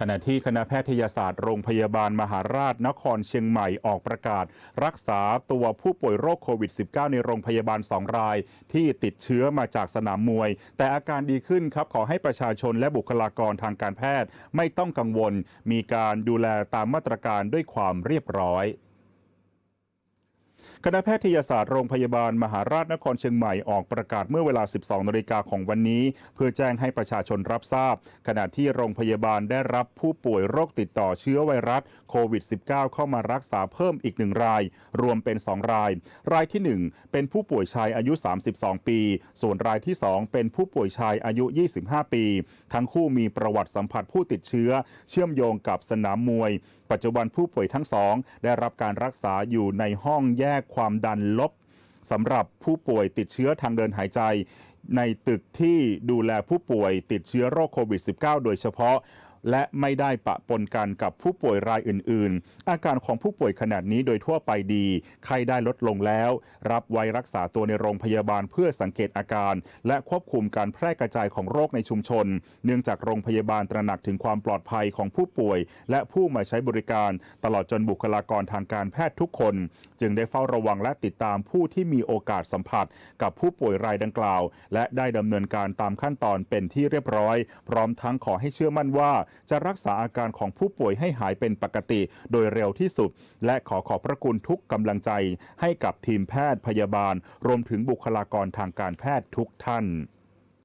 ขณะที่คณะแพทยศาสตร์โรงพยาบาลมหาราชนครเชียงใหม่ออกประกาศ รักษาตัวผู้ป่วยโรคโควิด -19 ในโรงพยาบาล 2 ราย ที่ติดเชื้อมาจากสนามมวย แต่อาการดีขึ้นครับ ขอให้ประชาชนและบุคลากรทางการแพทย์ไม่ต้องกังวล มีการดูแลตามมาตรการด้วยความเรียบร้อย คณะแพทยศาสตร์โรงพยาบาลมหาราชนครเชียงใหม่ออกประกาศเมื่อเวลา 12นาฬิกาของวันนี้ เพื่อแจ้งให้ประชาชนรับทราบ ขณะที่โรงพยาบาลได้รับผู้ป่วยโรคติดต่อเชื้อไวรัสโควิด -19 เข้ามารักษาเพิ่มอีกหนึ่งราย รวมเป็น 2 ราย รายที่ 1 เป็นผู้ป่วยชายอายุ 32 ปี ส่วนรายที่ 2 เป็นผู้ป่วยชายอายุ 25 ปี ทั้งคู่มีประวัติสัมผัสผู้ติดเชื้อ เชื่อมโยงกับสนามมวย ปัจจุบันผู้ป่วยทั้งสองได้รับการรักษาอยู่ในห้องแยกความดันลบสำหรับผู้ป่วยติดเชื้อทางเดินหายใจ ในตึกที่ดูแลผู้ป่วยติดเชื้อโรคโควิด -19 โดยเฉพาะ และไม่ได้ปะปนกันกับผู้ป่วยรายอื่น ๆ อาการของผู้ป่วยขนาดนี้โดยทั่วไปดี ไข้ได้ลดลงแล้ว รับไว้รักษาตัวในโรงพยาบาลเพื่อสังเกตอาการ และควบคุมการแพร่กระจายของโรคในชุมชน เนื่องจากโรงพยาบาลตระหนักถึงความปลอดภัยของผู้ป่วย และผู้มาใช้บริการ ตลอดจนบุคลากรทางการแพทย์ทุกคน จึงได้เฝ้าระวังและติดตามผู้ที่มีโอกาสสัมผัส กับผู้ป่วยรายดังกล่าว และได้ดำเนินการตามขั้นตอนเป็นที่เรียบร้อย พร้อมทั้งขอให้เชื่อมั่นว่าจะรักษาอาการของผู้ป่วยให้หายเป็นปกติโดยเร็วที่สุด และขอขอบพระคุณทุกกำลังใจให้กับทีมแพทย์พยาบาล รวมถึงบุคลากรทางการแพทย์ทุกท่าน